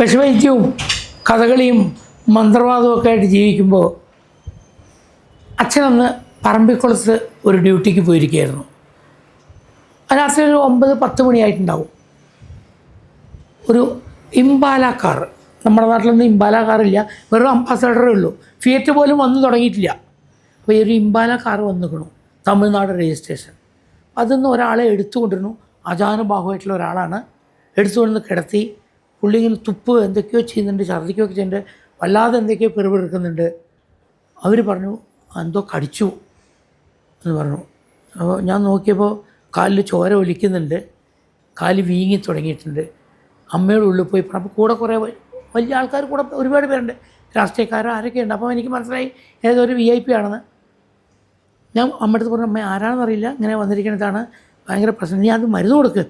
വിഷവൈദ്യവും കഥകളിയും മന്ത്രവാദവും ഒക്കെ ആയിട്ട് ജീവിക്കുമ്പോൾ അച്ഛനന്ന് പറമ്പിക്കുളത്ത് ഒരു ഡ്യൂട്ടിക്ക് പോയിരിക്കുകയായിരുന്നു. രാത്രി ഒരു ഒമ്പത് പത്ത് മണിയായിട്ടുണ്ടാവും. ഒരു ഇംബാല കാർ. നമ്മുടെ നാട്ടിലൊന്നും ഇംബാല കാറില്ല. വെറും അംബാസഡറേ ഉള്ളൂ. ഫിയറ്റ് പോലും വന്നു തുടങ്ങിയിട്ടില്ല. അപ്പോൾ ഈ ഒരു ഇംബാല കാർ വന്നിക്കണു തമിഴ്നാട് രജിസ്ട്രേഷൻ. അതിൽ നിന്ന് ഒരാളെ എടുത്തു കൊണ്ടിരുന്നു അജാനുബാഹുവായിട്ടുള്ള ഒരാളാണ്. എടുത്തുകൊണ്ടിരുന്ന് കിടത്തി പുള്ളി ഇങ്ങനെ തുപ്പ് എന്തൊക്കെയോ ചെയ്യുന്നുണ്ട് ഛർദ്ദിക്കുകയൊക്കെ ചെയ്യുന്നുണ്ട് വല്ലാതെ എന്തൊക്കെയോ പെറുപെറുക്കുന്നുണ്ട്. അവർ പറഞ്ഞു എന്തോ കടിച്ചു എന്ന് പറഞ്ഞു. അപ്പോൾ ഞാൻ നോക്കിയപ്പോൾ കാലിൽ ചോര ഒലിക്കുന്നുണ്ട് കാൽ വീങ്ങി തുടങ്ങിയിട്ടുണ്ട്. അമ്മയുടെ ഉള്ളിൽ പോയി അപ്പോൾ കൂടെ കുറേ വലിയ ആൾക്കാർ കൂടെ ഒരുപാട് പേരുണ്ട് രാഷ്ട്രീയക്കാരോ ആരൊക്കെ ഉണ്ട്? അപ്പോൾ എനിക്ക് മനസ്സിലായി ഏതോ ഒരു വി ഐ പി ആണെന്ന്. ഞാൻ അമ്മയുടെ അടുത്ത് പറഞ്ഞു അമ്മ ആരാണെന്ന് അറിയില്ല ഇങ്ങനെ വന്നിരിക്കുന്നതാണ് ഭയങ്കര പ്രശ്നം നീ അത് മരുന്ന് കൊടുക്ക്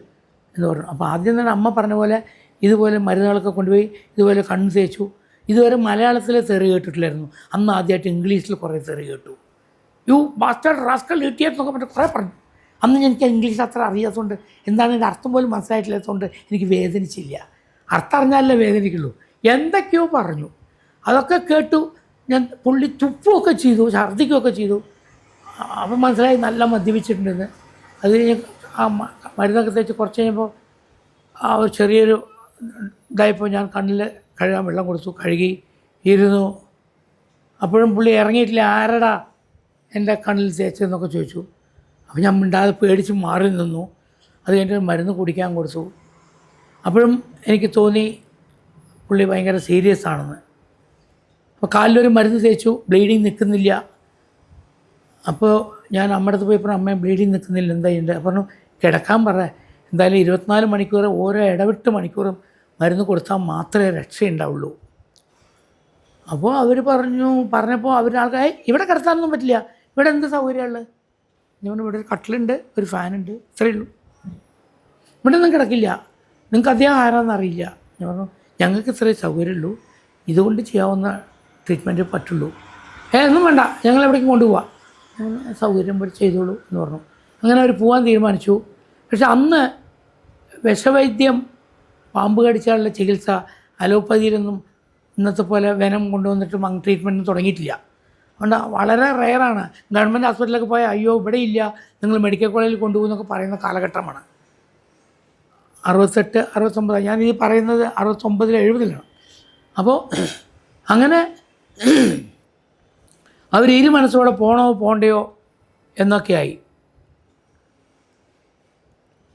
എന്ന് പറഞ്ഞു. അപ്പോൾ ആദ്യം തന്നെ അമ്മ പറഞ്ഞ പോലെ ഇതുപോലെ മരുന്നുകളൊക്കെ കൊണ്ടുപോയി ഇതുപോലെ കണ്ണ് ഇതുവരെ മലയാളത്തിൽ തെറി കേട്ടിട്ടില്ലായിരുന്നു. അന്ന് ആദ്യമായിട്ട് ഇംഗ്ലീഷിൽ കുറേ തെറി കേട്ടു. യു ബാസ്റ്റർ റാസ്കൽ ഇട്ടിയെന്ന് നോക്കാൻ പറ്റും കുറേ പറഞ്ഞു. അന്ന് എനിക്ക് ഇംഗ്ലീഷ് അത്ര അറിയാത്തതുകൊണ്ട് എന്താണ് എന്റെ അർത്ഥം പോലും മനസ്സിലായിട്ടില്ലാത്തതുകൊണ്ട് എനിക്ക് വേദനിച്ചില്ല. അർത്ഥം അറിഞ്ഞാലേ വേദനിക്കുള്ളൂ. എന്തൊക്കെയോ പറഞ്ഞു. അതൊക്കെ കേട്ടു. ഞാൻ പുള്ളി തുപ്പുമൊക്കെ ചെയ്തു ഛർദ്ദിക്കുകയൊക്കെ ചെയ്തു. അപ്പം മനസ്സിലായി നല്ല മദ്യപിച്ചിട്ടുണ്ടെന്ന്. അത് കഴിഞ്ഞ് ആ മരുന്നൊക്കെ തേച്ച് കുറച്ച് കഴിഞ്ഞപ്പോൾ ആ ഒരു ചെറിയൊരു ഇതായപ്പോൾ ഞാൻ കണ്ണിൽ കഴുകാൻ വെള്ളം കൊടുത്തു കഴുകി ഇരുന്നു. അപ്പോഴും പുള്ളി ഇറങ്ങിയിട്ടില്ല ആരടാ എന്റെ കണ്ണിൽ തേച്ചതെന്നൊക്കെ ചോദിച്ചു. അപ്പോൾ ഞാൻ മിണ്ടാതെ പേടിച്ച് മാറി നിന്നു. അത് കഴിഞ്ഞിട്ട് മരുന്ന് കുടിക്കാൻ കൊടുത്തു. അപ്പോഴും എനിക്ക് തോന്നി പുള്ളി ഭയങ്കര സീരിയസ് ആണെന്ന്. അപ്പോൾ കാലിലൊരു മരുന്ന് തേച്ചു ബ്ലീഡിങ് നിൽക്കുന്നില്ല. അപ്പോൾ ഞാൻ അമ്മയുടെ അടുത്ത് പോയപ്പോൾ അമ്മ ബ്ലീഡിങ് നിൽക്കുന്നില്ല എന്താ ചെയ്യേണ്ടത്? പറഞ്ഞു കിടക്കാൻ പറ. എന്തായാലും ഇരുപത്തിനാല് മണിക്കൂർ ഓരോ ഇടവിട്ട് മണിക്കൂറും മരുന്ന് കൊടുത്താൽ മാത്രമേ രക്ഷയുണ്ടാവുള്ളൂ. അപ്പോൾ അവർ പറഞ്ഞു പറഞ്ഞപ്പോൾ അവർ ആൾക്കാർ ഇവിടെ കിടത്താനൊന്നും പറ്റില്ല. ഇവിടെ എന്ത് സൗകര്യമുള്ളത് ഞാൻ ഇവിടെ ഒരു കട്ടിലുണ്ട് ഒരു ഫാനുണ്ട് ഇത്രയേ ഉള്ളൂ. ഇവിടെ ഒന്നും കിടക്കില്ല. നിങ്ങൾക്ക് അദ്ദേഹം ആരാന്ന് അറിയില്ല. ഞാൻ പറഞ്ഞു ഞങ്ങൾക്ക് ഇത്രയേ സൗകര്യമുള്ളൂ ഇതുകൊണ്ട് ചെയ്യാവുന്ന ട്രീറ്റ്മെന്റ് പറ്റുള്ളൂ. ഏ ഒന്നും വേണ്ട. ഞങ്ങൾ എവിടേക്കും കൊണ്ടുപോവാം. സൗകര്യം പോലെ ചെയ്തോളൂ എന്ന് പറഞ്ഞു. അങ്ങനെ അവർ പോകാൻ തീരുമാനിച്ചു. പക്ഷെ അന്ന് വിഷവൈദ്യം പാമ്പ് കടിച്ചാലുള്ള ചികിത്സ അലോപ്പതിയിലൊന്നും ഇന്നത്തെ പോലെ വെനം കൊണ്ടുവന്നിട്ട് മങ് ട്രീറ്റ്മെന്റ് തുടങ്ങിയിട്ടില്ല. അതുകൊണ്ട് വളരെ റെയറാണ് ഗവൺമെന്റ് ഹോസ്പിറ്റലിലൊക്കെ പോയാൽ അയ്യോ ഇവിടെ ഇല്ല. നിങ്ങൾ മെഡിക്കൽ കോളേജിൽ കൊണ്ടുപോകുന്നൊക്കെ പറയുന്ന കാലഘട്ടമാണ്. അറുപത്തെട്ട് അറുപത്തൊമ്പത് ഞാൻ ഇത് പറയുന്നത് അറുപത്തൊമ്പതിൽ എഴുപതിലാണ്. അപ്പോൾ അങ്ങനെ അവർ ഇരു മനസ്സോടെ പോണോ പോണ്ടയോ എന്നൊക്കെയായി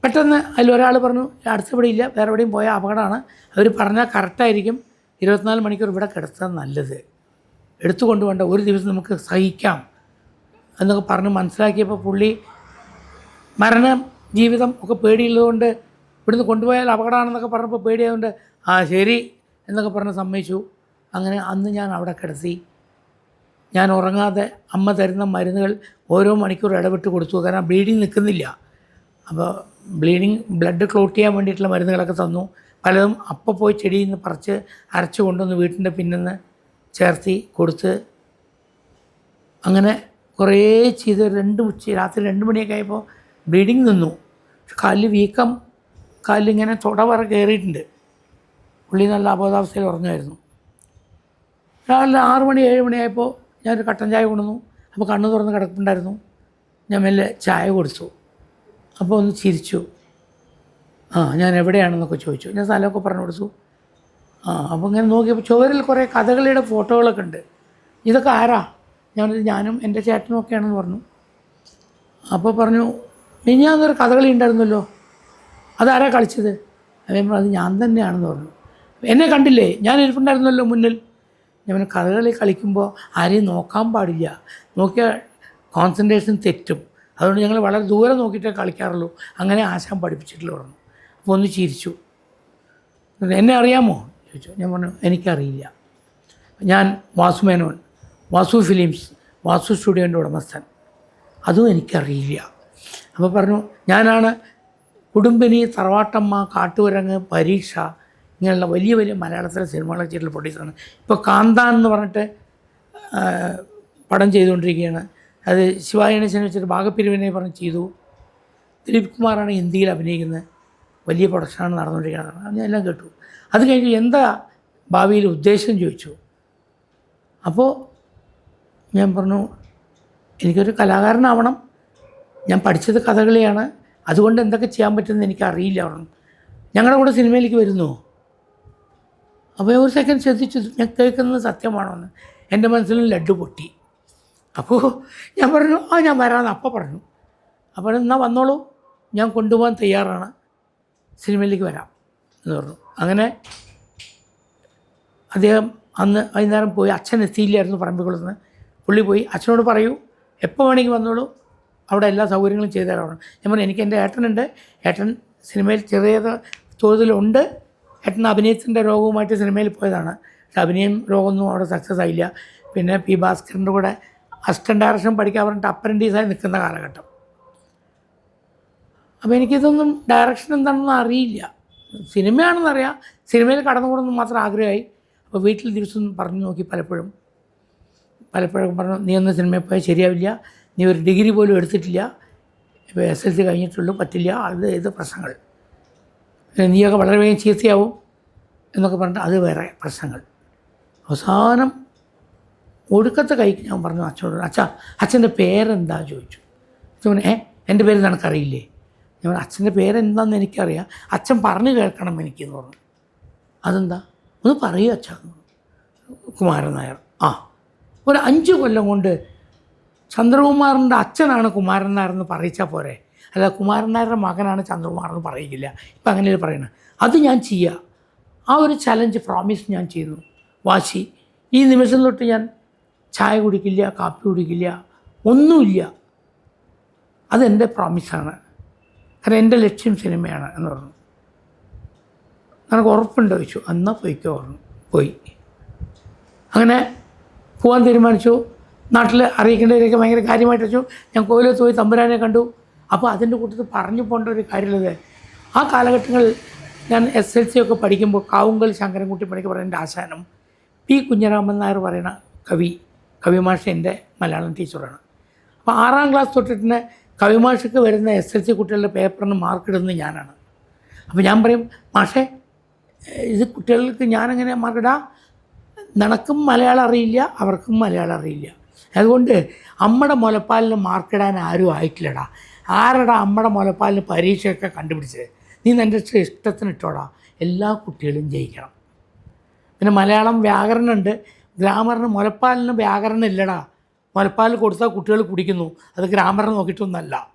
പെട്ടെന്ന് അതിലൊരാൾ പറഞ്ഞു അടുത്ത് ഇവിടെ ഇല്ല വേറെ എവിടെയും പോയാൽ അപകടമാണ്. അവർ പറഞ്ഞാൽ കറക്റ്റായിരിക്കും ഇരുപത്തിനാല് മണിക്കൂർ ഇവിടെ കിടത്താൻ നല്ലത്. എടുത്തു വേണ്ട ഒരു ദിവസം നമുക്ക് സഹിക്കാം എന്നൊക്കെ പറഞ്ഞ് മനസ്സിലാക്കിയപ്പോൾ പുള്ളി മരണം ജീവിതം ഒക്കെ പേടിയുള്ളതുകൊണ്ട് ഇവിടുന്ന് കൊണ്ടുപോയാൽ അപകടമാണെന്നൊക്കെ പറഞ്ഞപ്പോൾ പേടിയായതുകൊണ്ട് ആ ശരി എന്നൊക്കെ പറഞ്ഞ് സമ്മതിച്ചു. അങ്ങനെ അന്ന് ഞാൻ അവിടെ കിടത്തി. ഞാൻ ഉറങ്ങാതെ അമ്മ തരുന്ന മരുന്നുകൾ ഓരോ മണിക്കൂർ ഇടവിട്ട് കൊടുത്തു. കാരണം ബ്ലീഡിങ് നിൽക്കുന്നില്ല. അപ്പോൾ ബ്ലീഡിങ് ബ്ലഡ് ക്ലോട്ട് ചെയ്യാൻ വേണ്ടിയിട്ടുള്ള മരുന്നുകളൊക്കെ തന്നു. പലതും അപ്പം പോയി ചെടിയിൽ നിന്ന് പറിച്ച് അരച്ച് കൊണ്ടുവന്ന് വീട്ടിന്റെ പിന്നിന്ന് ചേർത്തി കൊടുത്ത് അങ്ങനെ കുറേ ചെയ്ത് രണ്ട് ഉച്ച രാത്രി രണ്ട് മണിയൊക്കെ ആയപ്പോൾ ബ്ലീഡിങ് നിന്നു. കാലിൽ വീക്കം കാലിലിങ്ങനെ തുട വറ കയറിയിട്ടുണ്ട്. പുള്ളി നല്ല അബോധാവസ്ഥയിൽ ഉറങ്ങുമായിരുന്നു. രാവിലെ ആറ് മണി ഏഴ് മണിയായപ്പോൾ ഞാനൊരു കട്ടൻ ചായ കൊണ്ടുവന്നു. അപ്പോൾ കണ്ണ് തുറന്ന് കിടക്കുന്നുണ്ടായിരുന്നു ഞാൻ മെല്ലെ ചായ കൊടുത്തു അപ്പോൾ ഒന്ന് ചിരിച്ചു. ആ ഞാൻ എവിടെയാണെന്നൊക്കെ ചോദിച്ചു. ഞാൻ സ്ഥലമൊക്കെ പറഞ്ഞു കൊടുത്തു. ആ അപ്പോൾ ഇങ്ങനെ നോക്കിയപ്പോൾ ചുവരിൽ കുറേ കഥകളിയുടെ ഫോട്ടോകളൊക്കെ ഉണ്ട്. ഇതൊക്കെ ആരാ? ഞാൻ ഞാനും എന്റെ ചേട്ടനും ഒക്കെയാണെന്ന് പറഞ്ഞു. അപ്പോൾ പറഞ്ഞു മിനിഞ്ഞാന്നൊരു കഥകളി ഉണ്ടായിരുന്നല്ലോ. അതാരാ കളിച്ചത്? അവൻ അത് ഞാൻ തന്നെയാണെന്ന് പറഞ്ഞു. എന്നെ കണ്ടില്ലേ? ഞാൻ ഇരിപ്പുണ്ടായിരുന്നല്ലോ മുന്നിൽ. ഞാൻ കഥകളി കളിക്കുമ്പോൾ ആരെയും നോക്കാൻ പാടില്ല. നോക്കിയാൽ കോൺസെൻട്രേഷൻ തെറ്റും. അതുകൊണ്ട് ഞങ്ങൾ വളരെ ദൂരെ നോക്കിയിട്ടേ കളിക്കാറുള്ളൂ. അങ്ങനെ ആശാൻ പഠിപ്പിച്ചിട്ടില്ല പറഞ്ഞു. അപ്പോൾ ഒന്ന് ചിരിച്ചു. എന്നെ അറിയാമോ? ചോദിച്ചു. ഞാൻ പറഞ്ഞു എനിക്കറിയില്ല. ഞാൻ വാസു മേനോൻ വാസു ഫിലിംസ് വാസു സ്റ്റുഡിയോന്റെ ഉടമസ്ഥൻ. അതും എനിക്കറിയില്ല. അപ്പോൾ പറഞ്ഞു ഞാനാണ് കുടുംബിനി തറവാട്ടമ്മ കാട്ടുവരങ്ങ് പരീക്ഷ ഇങ്ങനെയുള്ള വലിയ വലിയ മലയാളത്തിലെ സിനിമകളൊക്കെ ചെയ്തിട്ടുള്ള പ്രൊഡ്യൂസറാണ് ഇപ്പോൾ കാന്താൻ എന്ന് പറഞ്ഞിട്ട് പടം ചെയ്തുകൊണ്ടിരിക്കുകയാണ്. അത് ശിവായ ഗണേശനെ വെച്ചിട്ട് ഭാഗപ്പിരിവിനെ പറഞ്ഞ് ചെയ്തു. ദിലീപ് കുമാറാണ് ഹിന്ദിയിൽ അഭിനയിക്കുന്നത്. വലിയ പ്രൊഡക്ഷനാണ് നടന്നുകൊണ്ടിരിക്കുന്നത്. അത് എല്ലാം കേട്ടു. അത് കഴിഞ്ഞ് എന്താ ഭാവിയിൽ ഉദ്ദേശം ചോദിച്ചു. അപ്പോൾ ഞാൻ പറഞ്ഞു എനിക്കൊരു കലാകാരനാവണം. ഞാൻ പഠിച്ചത് കഥകളിയാണ്. അതുകൊണ്ട് എന്തൊക്കെ ചെയ്യാൻ പറ്റുമെന്ന് എനിക്കറിയില്ല. പറഞ്ഞു. ഞങ്ങളുടെ കൂടെ സിനിമയിലേക്ക് വരുന്നു? അപ്പോൾ ഒരു സെക്കൻഡ് ശ്രദ്ധിച്ചു. ഞാൻ കേൾക്കുന്നത് സത്യമാണോ എന്ന് എന്റെ മനസ്സിൽ ലഡ്ഡു പൊട്ടി. അപ്പോൾ ഞാൻ പറഞ്ഞു ആ ഞാൻ വരാമെന്ന് അപ്പം പറഞ്ഞു. അപ്പോൾ എന്നാൽ വന്നോളൂ. ഞാൻ കൊണ്ടുപോകാൻ തയ്യാറാണ്. സിനിമയിലേക്ക് വരാം എന്ന് പറഞ്ഞു. അങ്ങനെ അദ്ദേഹം അന്ന് വൈകുന്നേരം പോയി അച്ഛൻ എത്തിയില്ലായിരുന്നു പറമ്പിക്കുളത്ത് പുള്ളി പോയി അച്ഛനോട് പറയൂ എപ്പോൾ വേണമെങ്കിൽ വന്നോളൂ. അവിടെ എല്ലാ സൗകര്യങ്ങളും ചെയ്തു തരാം ഞാൻ പറഞ്ഞു എനിക്ക് എന്റെ ഏട്ടനുണ്ട്. ഏട്ടൻ സിനിമയിൽ ചെറിയ തോതിലുണ്ട്. ഏട്ടൻ അഭിനയത്തിന്റെ രോഗവുമായിട്ട് സിനിമയിൽ പോയതാണ്. അഭിനയം രോഗമൊന്നും അവിടെ സക്സസ് ആയില്ല. പിന്നെ പി ഭാസ്കറിന്റെ കൂടെ അസിസ്റ്റന്റ് ഡയറക്ഷൻ പഠിക്കാൻ പറഞ്ഞിട്ട് അപ്രന്റീസായി നിൽക്കുന്ന കാലഘട്ടം. അപ്പോൾ എനിക്കിതൊന്നും ഡയറക്ഷൻ എന്താണെന്ന് അറിയില്ല. സിനിമയാണെന്നറിയാം. സിനിമയിൽ കടന്നുകൂടുന്നു മാത്രം ആഗ്രഹമായി. അപ്പോൾ വീട്ടിൽ ദിവസം പറഞ്ഞു നോക്കി പലപ്പോഴും. പലപ്പോഴും പറഞ്ഞു നീ ഒന്ന് സിനിമയിൽ പോയാൽ ശരിയാവില്ല. നീ ഒരു ഡിഗ്രി പോലും എടുത്തിട്ടില്ല. ഇപ്പോൾ എസ് എൽ സി കഴിഞ്ഞിട്ടുള്ളൂ പറ്റില്ല. അത് ഏത് പ്രശ്നങ്ങൾ? നീയൊക്കെ വളരെ വേഗം ചീത്തയാവും എന്നൊക്കെ പറഞ്ഞിട്ട് അത് വേറെ പ്രശ്നങ്ങൾ. അവസാനം ഒടുക്കത്തെ കൈക്ക് ഞാൻ പറഞ്ഞു അച്ഛനോട് അച്ഛാ അച്ഛന്റെ പേരെന്താ? ചോദിച്ചു. അച്ഛൻ ഏ എന്റെ പേര് നിനക്കറിയില്ലേ? ഞാൻ അച്ഛന്റെ പേരെന്താണെന്ന് എനിക്കറിയാം. അച്ഛൻ പറഞ്ഞു കേൾക്കണം എനിക്കെന്ന് പറഞ്ഞു. അതെന്താ? ഒന്ന് പറയൂ അച്ഛാ. കുമാരൻ നായർ ആ ഒരു അഞ്ച് കൊല്ലം കൊണ്ട് ചന്ദ്രകുമാറിന്റെ അച്ഛനാണ് കുമാരൻ നായർ എന്ന് പറയിച്ചാൽ പോരെ. അല്ല കുമാരൻ നായരുടെ മകനാണ് ചന്ദ്രകുമാർ എന്ന് പറയുകയില്ല ഇപ്പം അങ്ങനെയൊരു പറയണം. അത് ഞാൻ ചെയ്യുക ആ ഒരു ചലഞ്ച് പ്രോമിസ് ഞാൻ ചെയ്യുന്നു. വാശി. ഈ നിമിഷം തൊട്ട് ഞാൻ ചായ കുടിക്കില്ല കാപ്പി കുടിക്കില്ല ഒന്നുമില്ല. അതെന്റെ പ്രോമിസാണ് കാരണം എന്റെ ലക്ഷ്യം സിനിമയാണ് എന്ന് പറഞ്ഞു. നിനക്ക് ഉറപ്പുണ്ടോ ചോദിച്ചു. എന്നാൽ പോയിക്കോ പറഞ്ഞു. പോയി. അങ്ങനെ പോകാൻ തീരുമാനിച്ചു. നാട്ടിൽ അറിയിക്കേണ്ടവരൊക്കെ ഭയങ്കര കാര്യമായിട്ട് വെച്ചു. ഞാൻ കോവിലത്ത് പോയി തമ്പുരാനെ കണ്ടു. അപ്പോൾ അതിന്റെ കൂട്ടത്തിൽ പറഞ്ഞു പോകേണ്ട ഒരു കാര്യമുള്ളത് ആ കാലഘട്ടങ്ങളിൽ ഞാൻ എസ് എൽ സി ഒക്കെ പഠിക്കുമ്പോൾ കാവുങ്കൽ ശങ്കരൻകുട്ടി പണിക്ക് പറയുന്ന ആശാനം. പി കുഞ്ഞരാമൻ നായർ പറയുന്ന കവി. കവിമാഷ എന്റെ മലയാളം ടീച്ചറാണ്. അപ്പോൾ ആറാം ക്ലാസ് തൊട്ടിട്ട് കവിമാഷക്ക് വരുന്ന എസ് എൽ സി കുട്ടികളുടെ പേപ്പറിന് മാർക്കിടുന്നത് ഞാനാണ്. അപ്പോൾ ഞാൻ പറയും മാഷേ ഇത് കുട്ടികൾക്ക് ഞാനെങ്ങനെ മാർക്കിടാ? നിനക്കും മലയാളം അറിയില്ല അവർക്കും മലയാളം അറിയില്ല. അതുകൊണ്ട് അമ്മയുടെ മുലപ്പാലിന് മാർക്കിടാൻ ആരും ആയിട്ടില്ലടാ. ആരടാ അമ്മയുടെ മുലപ്പാലിന് പരീക്ഷയൊക്കെ കണ്ടുപിടിച്ചത്? നീ നിന്റെ ഇഷ്ടത്തിന് ഇട്ടോടാ എല്ലാ കുട്ടികളും ജയിക്കണം. പിന്നെ മലയാളം വ്യാകരണമുണ്ട്. ഗ്രാമറിന് മുലപ്പാലിന് വ്യാകരണം ഇല്ലടാ. മുലപ്പാൽ കൊടുത്താൽ കുട്ടികൾ കുടിക്കുന്നു. അത് ഗ്രാമറിന് നോക്കിയിട്ടൊന്നല്ല.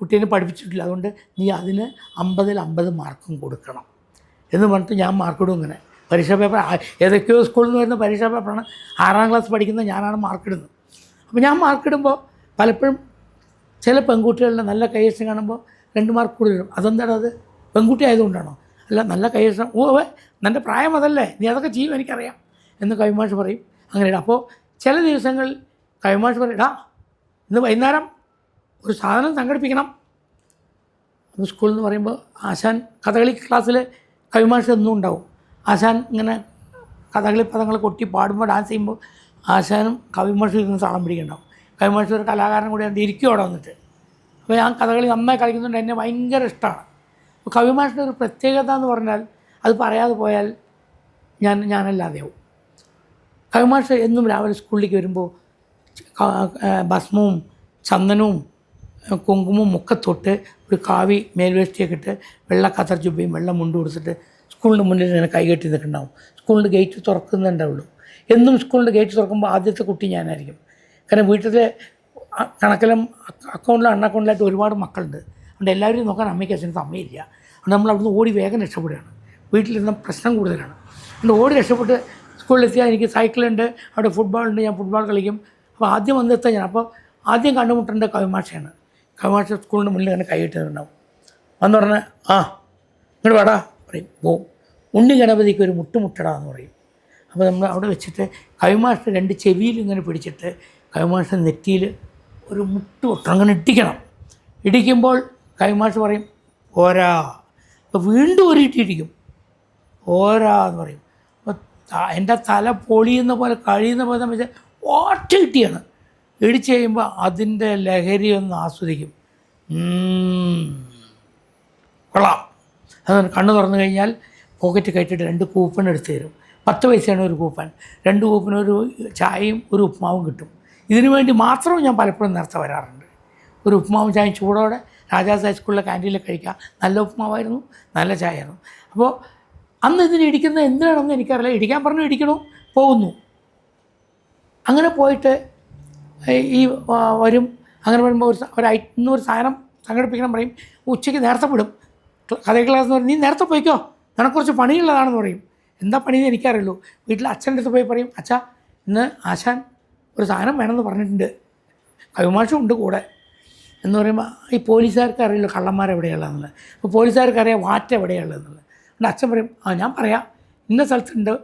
കുട്ടീനെ പഠിപ്പിച്ചിട്ടില്ല. അതുകൊണ്ട് നീ അതിന് അമ്പതിൽ അമ്പത് മാർക്കും കൊടുക്കണം. എന്ന് പറഞ്ഞിട്ട് ഞാൻ മാർക്കിടും ഇങ്ങനെ. പരീക്ഷാ പേപ്പർ ഏതൊക്കെയോ സ്കൂളിൽ നിന്ന് വരുന്ന പരീക്ഷാ പേപ്പറാണ്. ആറാം ക്ലാസ് പഠിക്കുന്ന ഞാനാണ് മാർക്കിടുന്നത്. അപ്പോൾ ഞാൻ മാർക്കിടുമ്പോൾ പലപ്പോഴും ചില പെൺകുട്ടികളുടെ നല്ല കൈവശം കാണുമ്പോൾ രണ്ട് മാർക്ക് കൂടുതൽ അതെന്താണ് അത്? പെൺകുട്ടി ആയതുകൊണ്ടാണോ? അല്ല നല്ല കൈവശം ഓ നല്ല പ്രായം അതല്ലേ? നീ അതൊക്കെ ചെയ്യും എനിക്കറിയാം. എന്ന് കവിമാഷ് പറയും. അങ്ങനെ അപ്പോൾ ചില ദിവസങ്ങൾ കവിമാഷ് പറയും ഇടാ ഇന്ന് വൈകുന്നേരം ഒരു സാധനം സംഘടിപ്പിക്കണം. അപ്പോൾ സ്കൂളിൽ നിന്ന് പറയുമ്പോൾ ആശാൻ കഥകളി ക്ലാസ്സിൽ കവിമാഷ് എന്നും ഉണ്ടാവും. ആശാൻ ഇങ്ങനെ കഥകളി പദങ്ങൾ കൊട്ടി പാടുമ്പോൾ ഡാൻസ് ചെയ്യുമ്പോൾ ആശാനും കവിമാഷും ഇരുന്ന് താളം പിടിക്കുന്നുണ്ടാവും കവിമാഷ് ഒരു കലാകാരൻ കൂടിയാണ് ഇരിക്കും അവിടെ വന്നിട്ട്. അപ്പോൾ ഞാൻ കഥകളി നന്നായി കളിക്കുന്നുണ്ട് എന്നെ ഭയങ്കര ഇഷ്ടമാണ് അപ്പോൾ കവിമാഷിന്റെ ഒരു പ്രത്യേകത എന്ന് പറഞ്ഞാൽ അത് പറയാതെ പോയാൽ ഞാൻ ഞാനല്ലാതെയാവും. കവിമാഷ് എന്നും രാവിലെ സ്കൂളിലേക്ക് വരുമ്പോൾ ഭസ്മവും ചന്ദനവും കുങ്കുമവും ഒക്കെ തൊട്ട് ഒരു കാവി മേൽവേഷ്ടിയൊക്കെ ഇട്ട് വെള്ള കത്തർ വെള്ള മുണ്ട് കൊടുത്തിട്ട് സ്കൂളിന്റെ മുന്നിൽ ഇങ്ങനെ കൈകെട്ടി നിൽക്കുന്നുണ്ടാവും സ്കൂളിന്റെ ഗേറ്റ് തുറക്കുന്നുണ്ടാവുള്ളൂ എന്നും സ്കൂളിന്റെ ഗേറ്റ് തുറക്കുമ്പോൾ ആദ്യത്തെ കുട്ടി ഞാനായിരിക്കും. കാരണം വീട്ടിലെ കണക്കിലും അക്ക- അക്കൗണ്ടിലും അണ്ണക്കൗണ്ടിലായിട്ട് ഒരുപാട് മക്കളുണ്ട്. അതുകൊണ്ട് എല്ലാവരും നോക്കാൻ അമ്മയ്ക്ക് അച്ഛനും സമയമില്ല. അതുകൊണ്ട് നമ്മൾ അവിടുന്ന് ഓടി വേഗം രക്ഷപ്പെടുകയാണ്. വീട്ടിലിരുന്ന പ്രശ്നം കൂടുതലാണ്. അതുകൊണ്ട് ഓടി രക്ഷപ്പെട്ട് സ്കൂളിലെത്തിയാൽ എനിക്ക് സൈക്കിളുണ്ട് അവിടെ ഫുട്ബോളുണ്ട് ഞാൻ ഫുട്ബോൾ കളിക്കും. അപ്പോൾ ആദ്യം വന്നെത്താൻ ഞാൻ അപ്പോൾ ആദ്യം കണ്ടുമുട്ടേണ്ട കവിമാഷയാണ്. കവിമാഷ സ്കൂളിന്റെ മുന്നിൽ അങ്ങനെ കൈയിട്ടുണ്ടാവും വന്ന് പറഞ്ഞാൽ ആ ഇങ്ങോട്ട് വേടാ പറയും. പോവും ഉണ്ണി ഗണപതിക്ക് ഒരു മുട്ടുമുട്ടടാ എന്ന് പറയും. അപ്പോൾ നമ്മൾ അവിടെ വെച്ചിട്ട് കവിമാഷ രണ്ട് ചെവിയിൽ ഇങ്ങനെ പിടിച്ചിട്ട് കവിമാഷ നെറ്റിയിൽ ഒരു മുട്ട് അങ്ങനെ ഇട്ടിക്കണം ഇടിക്കുമ്പോൾ കൈമാഷ് പറയും പോരാ. വീണ്ടും ഒരു ഇട്ടിരിക്കും പോരാ എന്ന് പറയും. എന്റെ തല പൊളിയുന്ന പോലെ കഴിയുന്ന പോലെ വെച്ചാൽ ഓട്ട കിട്ടിയാണ്? ഇടിച്ച് കഴിയുമ്പോൾ അതിന്റെ ലഹരി ഒന്ന് ആസ്വദിക്കും. കൊള്ളാം. അത് കണ്ണ് തുറന്നു കഴിഞ്ഞാൽ പോക്കറ്റ് കയറ്റിയിട്ട് രണ്ട് കൂപ്പൺ എടുത്ത് തരും. പത്ത് പൈസയാണ് ഒരു കൂപ്പൺ. രണ്ട് കൂപ്പൺ ഒരു ചായയും ഒരു ഉപ്മാവും കിട്ടും. ഇതിനു വേണ്ടി മാത്രം ഞാൻ പലപ്പോഴും നേരത്തെ വരാറുണ്ട്. ഒരു ഉപ്മാവും ചായയും ചൂടോടെ രാജാസ് ഹൈസ്കൂളിലെ ക്യാന്റീനിൽ കഴിക്കാം. നല്ല ഉപ്മാവായിരുന്നു നല്ല ചായയായിരുന്നു. അപ്പോൾ അന്ന് ഇതിന് ഇടിക്കുന്നത് എന്തിനാണെന്ന് എനിക്കറിയില്ല. ഇടിക്കാൻ പറഞ്ഞു ഇടിക്കണു? പോകുന്നു. അങ്ങനെ പോയിട്ട് ഈ- വരും. അങ്ങനെ വരുമ്പോൾ ഒരു ഒരു ഇന്നൊരു സാധനം സംഘടിപ്പിക്കണം പറയും. ഉച്ചയ്ക്ക് നേരത്തെ വിടും. കഥ ക്ലാസ് എന്ന് പറയും നീ നേരത്തെ പോയിക്കോ. നിനക്ക് കുറച്ച് പണിയുള്ളതാണെന്ന് പറയും. എന്താ പണിയെന്ന് എനിക്കറിയുള്ളൂ വീട്ടിൽ അച്ഛന്റെ അടുത്ത് പോയി പറയും അച്ഛാ ഇന്ന് ആശാൻ ഒരു സാധനം വേണമെന്ന് പറഞ്ഞിട്ടുണ്ട്. കൈമാഷും ഉണ്ട് കൂടെ. എന്ന് പറയുമ്പോൾ ഈ പോലീസുകാർക്ക് അറിയില്ല കള്ളന്മാർ എവിടെയുള്ളതെന്നുള്ളത് അപ്പോൾ പോലീസുകാർക്ക് അറിയാം വാറ്റ് എവിടെയുള്ളതെന്നുള്ളത് അതുകൊണ്ട് അച്ഛൻ പറയും ആ ഞാൻ പറയാം. ഇന്ന സ്ഥലത്തുണ്ട്.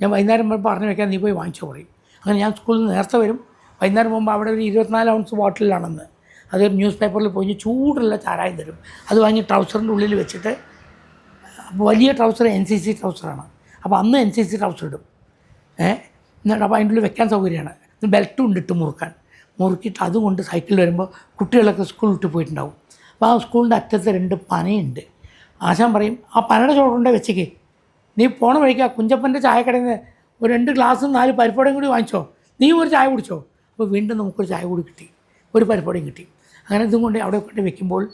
ഞാൻ വൈകുന്നേരം പറഞ്ഞു വെക്കാൻ നീ പോയി വാങ്ങിച്ചോ പറയും. അങ്ങനെ ഞാൻ സ്കൂളിൽ നിന്ന് നേരത്തെ വരും. വൈകുന്നേരം പോകുമ്പോൾ അവിടെ ഒരു ഇരുപത്തിനാല് ഔൺസ് ബോട്ടിലാണെന്ന് അതൊരു ന്യൂസ് പേപ്പറിൽ പോയി ചൂടുള്ള ചാരായം തരും. അത് വാങ്ങി ട്രൗസറിന്റെ ഉള്ളിൽ വെച്ചിട്ട് അപ്പോൾ വലിയ ട്രൗസർ എൻ സി സി ട്രൗസറാണ് അപ്പോൾ അന്ന് എൻ സി സി ട്രൗസർ ഇടും. ഏ എന്നിട്ട് അപ്പോൾ അതിന്റെ ഉള്ളിൽ വെക്കാൻ സൗകര്യമാണ്. ബെൽറ്റും ഉണ്ട് ഇട്ട് മുറുക്കാൻ. മുറുക്കിയിട്ട് അതുകൊണ്ട് സൈക്കിളിൽ വരുമ്പോൾ കുട്ടികളൊക്കെ സ്കൂളിൽ വിട്ട് പോയിട്ടുണ്ടാവും. അപ്പോൾ ആ സ്കൂളിന്റെ അറ്റത്ത് രണ്ട് പനയുണ്ട്. ആശാൻ പറയും ആ പനയുടെ ചോട്ടുണ്ട് വെച്ചേക്ക്. നീ പോണ വഴിക്ക് ആ കുഞ്ചപ്പന്റെ ചായക്കടയിൽ നിന്ന് ഒരു രണ്ട് ഗ്ലാസ്സും നാല് പരിപ്പടയും കൂടി വാങ്ങിച്ചോ. നീ ഒരു ചായ കുടിച്ചോ. അപ്പോൾ വീണ്ടും നമുക്കൊരു ചായ കൂടി കിട്ടി. ഒരു പരിപ്പടയും കിട്ടി. അങ്ങനെ ഇതും കൊണ്ട് അവിടെ കൊണ്ട് വെക്കുമ്പോൾ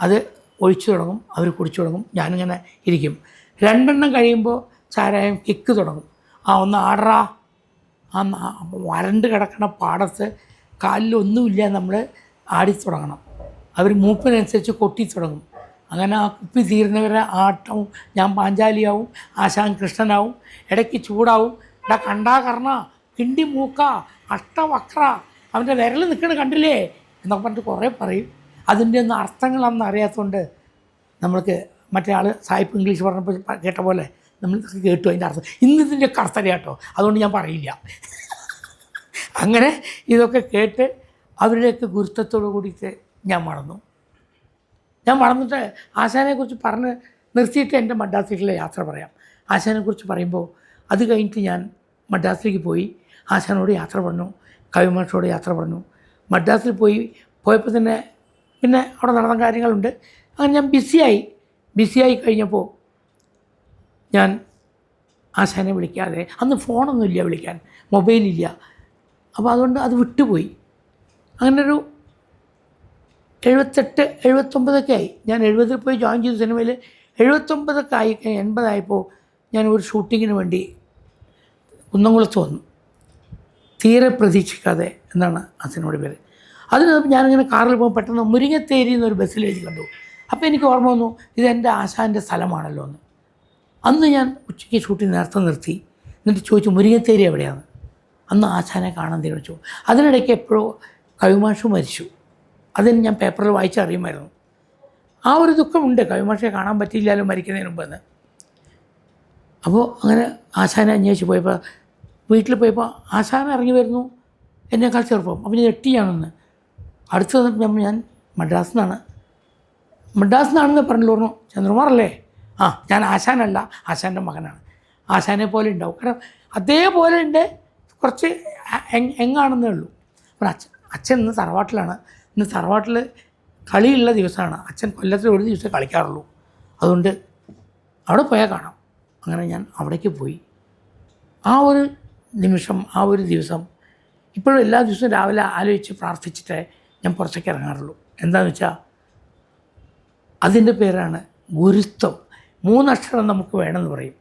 അത് ഒഴിച്ചു തുടങ്ങും അവർ കുടിച്ചു തുടങ്ങും ഞാനിങ്ങനെ ഇരിക്കും. രണ്ടെണ്ണം കഴിയുമ്പോൾ ചാരായം കിക്ക് തുടങ്ങും. ആ ഒന്ന് ആടറാ ആ വരണ്ട് കിടക്കണ പാടത്ത് കാലിലൊന്നുമില്ല നമ്മൾ ആടി തുടങ്ങണം. അവർ മൂപ്പിനനുസരിച്ച് കൊട്ടി തുടങ്ങും. അങ്ങനെ ആ കുപ്പി തീരുന്നവരെ ആട്ടവും ഞാൻ പാഞ്ചാലിയാവും ആശാൻ കൃഷ്ണനാവും ഇടയ്ക്ക് ചൂടാവും. ഇടാ കണ്ടാ കർണ കിണ്ടി മൂക്ക അഷ്ടവക്ര അവന്റെ വിരൽ നിൽക്കണ കണ്ടില്ലേ? എന്നൊക്കെ പറഞ്ഞിട്ട് കുറേ പറയും. അതിന്റെ ഒന്നും അർത്ഥങ്ങളൊന്നും അറിയാത്തതുകൊണ്ട് നമ്മൾക്ക് മറ്റേ ആൾ സായിപ്പ് ഇംഗ്ലീഷ് പറഞ്ഞപ്പോൾ കേട്ട പോലെ നമ്മൾ കേട്ടു അതിന്റെ അർത്ഥം. ഇന്ന് ഇതിന്റെയൊക്കെ അർത്ഥം കേട്ടോ. അതുകൊണ്ട് ഞാൻ പറയില്ല. അങ്ങനെ ഇതൊക്കെ കേട്ട് അവരുടെയൊക്കെ ഗുരുത്വത്തോടു കൂടിയിട്ട് ഞാൻ വളർന്നു ഞാൻ വളർന്നിട്ട് ആശാനെക്കുറിച്ച് പറഞ്ഞ് നിർത്തിയിട്ട് എന്റെ മദ്രാസിലേക്കുള്ള യാത്ര പറയാം. ആശാനെക്കുറിച്ച് പറയുമ്പോൾ അത് കഴിഞ്ഞിട്ട് ഞാൻ മദ്രാസിലേക്ക് പോയി. ആശാനോട് യാത്ര പറഞ്ഞു. കവിമാഷോട് യാത്ര പറഞ്ഞു. മദ്രാസിൽ പോയി പോയപ്പോൾ തന്നെ പിന്നെ അവിടെ നടന്ന കാര്യങ്ങളുണ്ട്. അങ്ങനെ ഞാൻ ബിസിയായി ബിസിയായി കഴിഞ്ഞപ്പോൾ ഞാൻ ആശാനെ വിളിക്കാതെ അന്ന് ഫോണൊന്നുമില്ല വിളിക്കാൻ. മൊബൈലില്ല അപ്പോൾ അതുകൊണ്ട് അത് വിട്ടുപോയി. അങ്ങനൊരു എഴുപത്തെട്ട് എഴുപത്തൊമ്പതൊക്കെ ആയി. ഞാൻ എഴുപതിൽ പോയി ജോയിൻ ചെയ്ത സിനിമയിൽ എഴുപത്തൊമ്പതൊക്കെ ആയി എൺപതായപ്പോൾ ഞാൻ ഒരു ഷൂട്ടിങ്ങിന് വേണ്ടി കുന്നംകുളത്ത് വന്നു. തീരെ പ്രതീക്ഷിക്കാതെ എന്നാണ് ആ സിനിമയുടെ പേര്. അതിന് ഞാനിങ്ങനെ കാറിൽ പോകുമ്പോൾ പെട്ടെന്ന് മുരിങ്ങത്തേരി എന്നൊരു ബസ്സിൽ എഴുതി കണ്ടു. അപ്പോൾ എനിക്ക് ഓർമ്മ വന്നു ഇത് എന്റെ ആശാന്റെ സ്ഥലമാണല്ലോ എന്ന്. അന്ന് ഞാൻ ഉച്ചയ്ക്ക് ഷൂട്ടിംഗ് നേരത്തെ നിർത്തി. എന്നിട്ട് ചോദിച്ചു മുരിങ്ങത്തേരി എവിടെയാണ് അന്ന് ആശാനെ കാണാൻ തീരുമാനിച്ചു. അതിനിടയ്ക്ക് എപ്പോഴോ കവിമാഷു മരിച്ചു. അതിന് ഞാൻ പേപ്പറിൽ വായിച്ചറിയുമായിരുന്നു ആ ഒരു ദുഃഖമുണ്ട്. കവിമാഷയെ കാണാൻ പറ്റിയില്ലല്ലോ മരിക്കുന്നതിന് മുമ്പെന്ന്. അപ്പോൾ അങ്ങനെ ആശാനെ അന്വേഷിച്ച് പോയപ്പോൾ വീട്ടിൽ പോയപ്പോൾ ആശാന ഇറങ്ങി വരുന്നു. എന്നേക്കാൾ ചെറുപ്പം. അപ്പം ഞാൻ എട്ടിയാണെന്ന് അടുത്ത് വന്നപ്പോൾ ഞാൻ മദ്രാസിൽ നിന്നാണ് മദ്രാസിൽ നിന്നാണെന്ന് പറഞ്ഞു പറഞ്ഞു ആ ഞാൻ ആശാനല്ല ആശാന്റെ മകനാണ്. ആശാനെ പോലെ ഉണ്ടാവും. കാരണം അതേപോലെ ഉണ്ട് കുറച്ച് എങ് എങ്ങാണെന്നേ ഉള്ളൂ. അപ്പോൾ അച്ഛൻ അച്ഛൻ ഇന്ന് തറവാട്ടിലാണ്. ഇന്ന് തറവാട്ടിൽ കളിയുള്ള ദിവസമാണ്. അച്ഛൻ കൊല്ലത്തിൽ ഒരു ദിവസമേ കളിക്കാറുള്ളൂ. അതുകൊണ്ട് അവിടെ പോയാൽ കാണാം. അങ്ങനെ ഞാൻ അവിടേക്ക് പോയി. ആ ഒരു നിമിഷം ആ ഒരു ദിവസം ഇപ്പോഴും എല്ലാ ദിവസവും രാവിലെ ആലോചിച്ച് പ്രാർത്ഥിച്ചിട്ടേ ഞാൻ പുറത്തേക്ക് ഇറങ്ങാറുള്ളൂ. എന്താണെന്ന് വെച്ചാൽ അതിന്റെ പേരാണ് ഗുരുത്വം. മൂന്നക്ഷരം നമുക്ക് വേണമെന്ന് പറയും.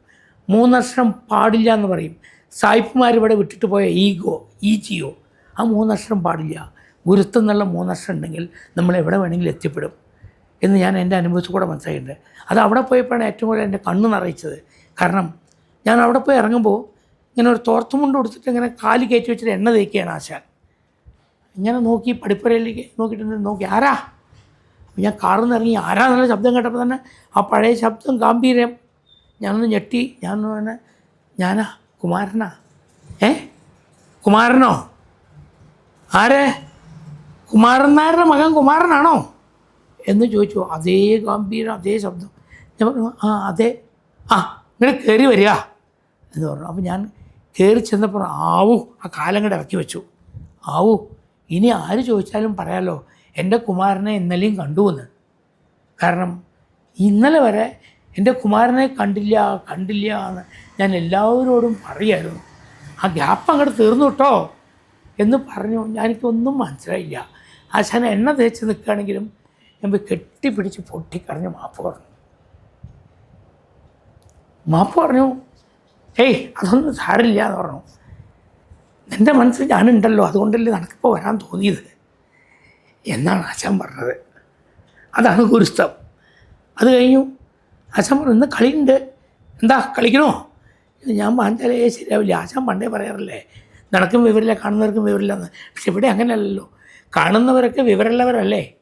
മൂന്നക്ഷരം പാടില്ല എന്ന് പറയും. സായിപ്പുമാർ ഇവിടെ വിട്ടിട്ട് പോയ ഈഗോ ഈജിയോ ആ മൂന്നക്ഷരം പാടില്ല. ഗുരുത്വം എന്നുള്ള മൂന്നക്ഷരം ഉണ്ടെങ്കിൽ നമ്മൾ എവിടെ വേണമെങ്കിലും എത്തിപ്പെടും എന്ന് ഞാൻ എന്റെ അനുഭവത്തിൽ കൂടെ മനസ്സിലായിട്ടുണ്ട് അത് അവിടെ പോയപ്പോഴാണ് ഏറ്റവും കൂടുതൽ എന്റെ കണ്ണ് നിറയിച്ചത്. കാരണം ഞാൻ അവിടെ പോയി ഇറങ്ങുമ്പോൾ ഇങ്ങനെ ഒരു തോർത്തുമുണ്ട് കൊടുത്തിട്ട് ഇങ്ങനെ കാൽ കയറ്റി വെച്ചിട്ട് എണ്ണ തേക്കുകയാണ് ആശാൻ. ഇങ്ങനെ നോക്കി പടിപ്പുരയിലേക്ക് നോക്കിയിട്ട് നോക്കി ആരാ? ഞാൻ കാറിൽ നിന്ന് ഇറങ്ങി ആരാന്നുള്ള ശബ്ദം കേട്ടപ്പോൾ തന്നെ ആ പഴയ ശബ്ദം ഗാംഭീര്യം. ഞാനൊന്ന് ഞെട്ടി ഞാനൊന്ന് പറഞ്ഞാൽ ഞാനാ? കുമാരനാ? ഏ? കുമാരനോ? ആരെ? കുമാരൻ നായരുടെ മകൻ കുമാരനാണോ? എന്ന് ചോദിച്ചു. അതേ ഗാംഭീര്യം അതേ ശബ്ദം. ഞാൻ പറഞ്ഞു ആ അതെ. ആ ഇങ്ങനെ കയറി വരിക. എന്ന് പറഞ്ഞു. അപ്പോൾ ഞാൻ കയറി ചെന്നപ്പോൾ ആവു ആ കാലം കൂടെ ഇറക്കി വെച്ചു. ആവു ഇനി ആര് ചോദിച്ചാലും പറയാലോ എന്റെ കുമാരനെ ഇന്നലെയും കണ്ടു എന്ന്. കാരണം ഇന്നലെ വരെ എന്റെ കുമാരനെ കണ്ടില്ല കണ്ടില്ല എന്ന് ഞാൻ എല്ലാവരോടും പറയായിരുന്നു. ആ ഗ്യാപ്പ് അങ്ങോട്ട് തീർന്നു കേട്ടോ എന്ന് പറഞ്ഞു. എനിക്കൊന്നും മനസ്സിലായില്ല. ആശാന എണ്ണ തേച്ച് നിൽക്കുകയാണെങ്കിലും ഞാൻ പോയി കെട്ടിപ്പിടിച്ച് പൊട്ടിക്കറിഞ്ഞ് മാപ്പ് പറഞ്ഞു. മാപ്പ് പറഞ്ഞു ഏയ് അതൊന്നും സാരില്ല എന്ന് പറഞ്ഞു. എന്റെ മനസ്സിൽ ഞാനുണ്ടല്ലോ അതുകൊണ്ടല്ലേ നിനക്കിപ്പോൾ വരാൻ തോന്നിയത്? എന്നാണ് ആശാൻ പറഞ്ഞത്. അതാണ് ഗുരുസ്തം അത് കഴിഞ്ഞു. ആശാൻ പറഞ്ഞു ഇന്ന് കളിയുണ്ട്. എന്താ കളിക്കണോ? ഞാൻ പറഞ്ഞാലേ ശരിയാവില്ല. ആശാൻ പണ്ടേ പറയാറില്ലേ നടക്കും വിവരമില്ല കാണുന്നവർക്കും വിവരില്ല എന്ന്. പക്ഷെ ഇവിടെ അങ്ങനെയല്ലല്ലോ. കാണുന്നവരൊക്കെ വിവരമുള്ളവരല്ലേ?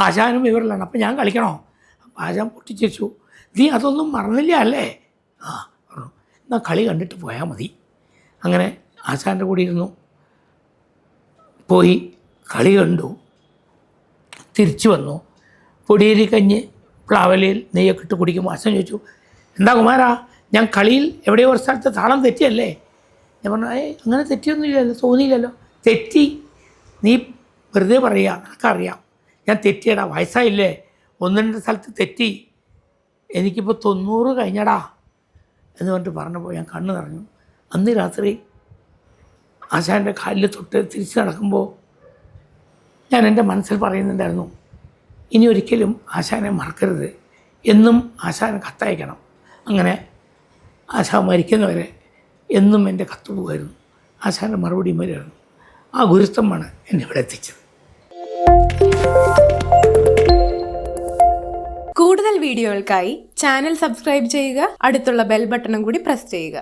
ആശാനും വിവരമുള്ളതാണ്. അപ്പം ഞാൻ കളിക്കണോ? അപ്പം ആശാൻ പൊട്ടിച്ചു നീ അതൊന്നും മറന്നില്ല അല്ലേ? ആ പറഞ്ഞു. എന്നാൽ കളി കണ്ടിട്ട് പോയാൽ മതി. അങ്ങനെ ആശാന്റെ കൂടെ ഇരുന്നു. പോയി കളി കണ്ടു. തിരിച്ചു വന്നു. പൊടിയേരി കഞ്ഞ് പ്ലാവലയിൽ നെയ്യൊക്കെ ഇട്ട് കുടിക്കുമ്പോൾ അച്ഛൻ ചോദിച്ചു എന്താ കുമാരാ ഞാൻ കളിയിൽ എവിടെയോ ഒരു സ്ഥലത്ത് താളം തെറ്റിയല്ലേ? ഞാൻ പറഞ്ഞു ഏയ് അങ്ങനെ തെറ്റിയൊന്നുമില്ലല്ലോ തോന്നിയില്ലല്ലോ. തെറ്റി? നീ വെറുതെ പറയുക നിനക്കറിയാം ഞാൻ തെറ്റിയടാ വയസ്സായില്ലേ? ഒന്ന് രണ്ട് സ്ഥലത്ത് തെറ്റി. എനിക്കിപ്പോൾ തൊണ്ണൂറ് കഴിഞ്ഞടാ. എന്ന് പറഞ്ഞിട്ട് പറഞ്ഞപ്പോൾ ഞാൻ കണ്ണു നിറഞ്ഞു. അന്ന് രാത്രി ആശാന്റെ കാലിൽ തൊട്ട് തിരിച്ച് നടക്കുമ്പോൾ ഞാൻ എന്റെ മനസ്സിൽ പറയുന്നുണ്ടായിരുന്നു ഇനി ഒരിക്കലും ആശാനെ മറക്കരുത്. എന്നും ആശാനെ കത്തയക്കണം. അങ്ങനെ ആശാ മരിക്കുന്നവരെ എന്നും എന്റെ കത്ത് പോകുമായിരുന്നു ആശാന്റെ മറുപടിയും വരുമായിരുന്നു ആ ഗുരുത്വമാണ് എന്നെ ഇവിടെ എത്തിച്ചത്. കൂടുതൽ വീഡിയോകൾക്കായി ചാനൽ സബ്സ്ക്രൈബ് ചെയ്യുക അടുത്തുള്ള ബെൽ ബട്ടണും കൂടി പ്രസ് ചെയ്യുക.